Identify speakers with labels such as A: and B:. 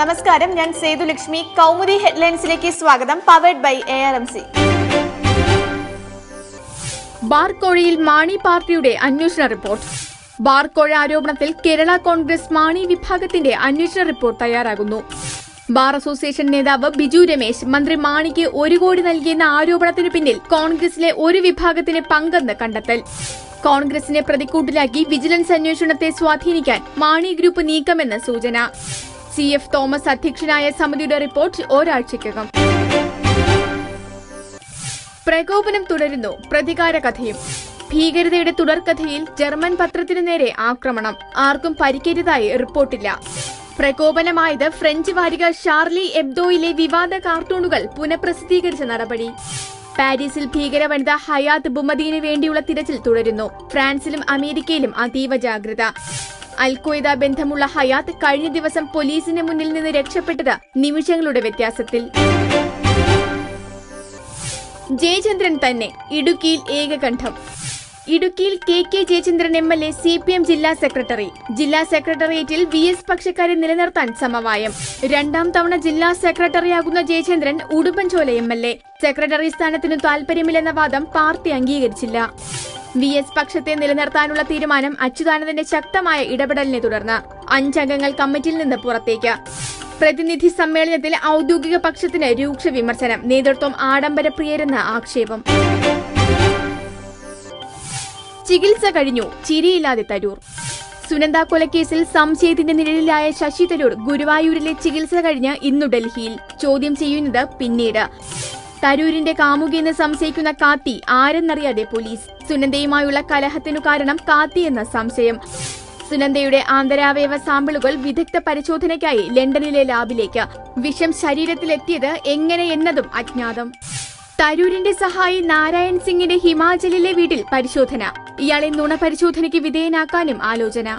A: നമസ്കാരം. ഞാൻ സേതുലക്ഷ്മി കൗമുദി ഹെഡ്ലൈൻസിലേക്ക് സ്വാഗതം. Powered by A R M C
B: ബാർക്കോഴയിൽ Mani പാർട്ടിയുടെ അന്വേഷണ റിപ്പോർട്ട്. ബാർക്കോഴ ആരോപണത്തിൽ കേരള കോൺഗ്രസ് മാണി വിഭാഗത്തിന്റെ അന്വേഷണ റിപ്പോർട്ട് തയ്യാറാകുന്നു. ബാർ അസോസിയേഷൻ നേതാവ് ബിജു രമേശ് മന്ത്രി മാണിക്ക് ഒരു കോടി നൽകിയെന്ന ആരോപണത്തിനു പിന്നിൽ കോൺഗ്രസിലെ ഒരു വിഭാഗത്തിന് പങ്കെന്ന് കണ്ടെത്തൽ. കോൺഗ്രസിനെ പ്രതിക്കൂട്ടിലാക്കി വിജിലൻസ് അന്വേഷണത്തെ സ്വാധീനിക്കാൻ മാണി ഗ്രൂപ്പ് നീക്കമെന്ന് സൂചന. സി എഫ് തോമസ് അധ്യക്ഷനായ സമിതിയുടെ റിപ്പോർട്ട് ഒരാഴ്ചയ്ക്കകം. പ്രകോപനം തുടരുന്നു. പ്രതികാര കഥയും. ഭീകരതയുടെ തുടർക്കഥയിൽ ജർമ്മൻ പത്രത്തിനു നേരെ ആക്രമണം. ആർക്കും പരിക്കേറ്റതായി റിപ്പോർട്ടില്ല. പ്രകോപനമായത് ഫ്രഞ്ച് വാരിക ഷാർലി എബ്ദോയിലെ വിവാദ കാർട്ടൂണുകൾ പുനഃപ്രസിദ്ധീകരിച്ച നടപടി. പാരീസിൽ ഭീകര വനിത ഹയാത്ത് ബുമദീന് വേണ്ടിയുള്ള തിരച്ചിൽ തുടരുന്നു. ഫ്രാൻസിലും അമേരിക്കയിലും അതീവ ജാഗ്രത. അൽക്വയ്ദ ബന്ധമുള്ള ഹയാത്ത് കഴിഞ്ഞ ദിവസം പോലീസിന് മുന്നിൽ നിന്ന് രക്ഷപ്പെട്ടത് നിമിഷങ്ങളുടെ വ്യത്യാസത്തിൽ. ജയചന്ദ്രൻ തന്നെ ഇടുക്കിയിൽ ഏകകണ്ഠം. ഇടുക്കിയിൽ K K Jayachandran M L A C P M ജില്ലാ സെക്രട്ടറി. ജില്ലാ സെക്രട്ടേറിയറ്റിൽ വി എസ് പക്ഷക്കാരെ നിലനിർത്താൻ സമവായം. രണ്ടാം തവണ ജില്ലാ സെക്രട്ടറിയാകുന്ന Jayachandran Udumbanchola M L A. Secretary സ്ഥാനത്തിനു താൽപര്യമില്ലെന്ന വാദം പാർട്ടി അംഗീകരിച്ചില്ല. വി എസ് പക്ഷത്തെ നിലനിർത്താനുള്ള തീരുമാനം അച്യുതാനന്ദന്റെ ശക്തമായ ഇടപെടലിനെ തുടർന്ന് അഞ്ചംഗങ്ങൾ കമ്മിറ്റിയിൽ നിന്ന് പുറത്തേക്ക്. പ്രതിനിധി സമ്മേളനത്തിൽ ഔദ്യോഗിക പക്ഷത്തിന് രൂക്ഷ വിമർശനം നേതൃത്വം ആഡംബരപ്രിയരെന്ന് ആക്ഷേപം. ചികിത്സ കഴിഞ്ഞു ചിരിയില്ലാതെ തരൂർ. സുനന്ദ കൊലക്കേസിൽ സംശയത്തിന്റെ നിഴലിലായ ശശി തരൂർ ഗുരുവായൂരിലെ ചികിത്സ കഴിഞ്ഞ് ഇന്നു ഡൽഹിയിൽ. ചോദ്യം ചെയ്യുന്നത് പിന്നീട്. തരൂരിന്റെ കാമുകിയെന്ന് സംശയിക്കുന്ന കാത്തി ആരെന്നറിയാതെ പോലീസ്. സുനന്ദയുമായുള്ള കലഹത്തിനു കാരണം കാത്തി എന്ന സംശയം. സുനന്ദയുടെ ആന്തരാവയവ സാമ്പിളുകൾ വിദഗ്ധ പരിശോധനയ്ക്കായി ലണ്ടനിലെ ലാബിലേക്ക്. വിഷം ശരീരത്തിലെത്തിയത് എങ്ങനെ എന്നതും അജ്ഞാതം. തരൂരിന്റെ സഹായി നാരായൺ സിംഗിന്റെ ഹിമാചലിലെ വീട്ടിൽ പരിശോധന. ഇയാളെ നുണ പരിശോധനയ്ക്ക് വിധേയനാക്കാനും ആലോചന.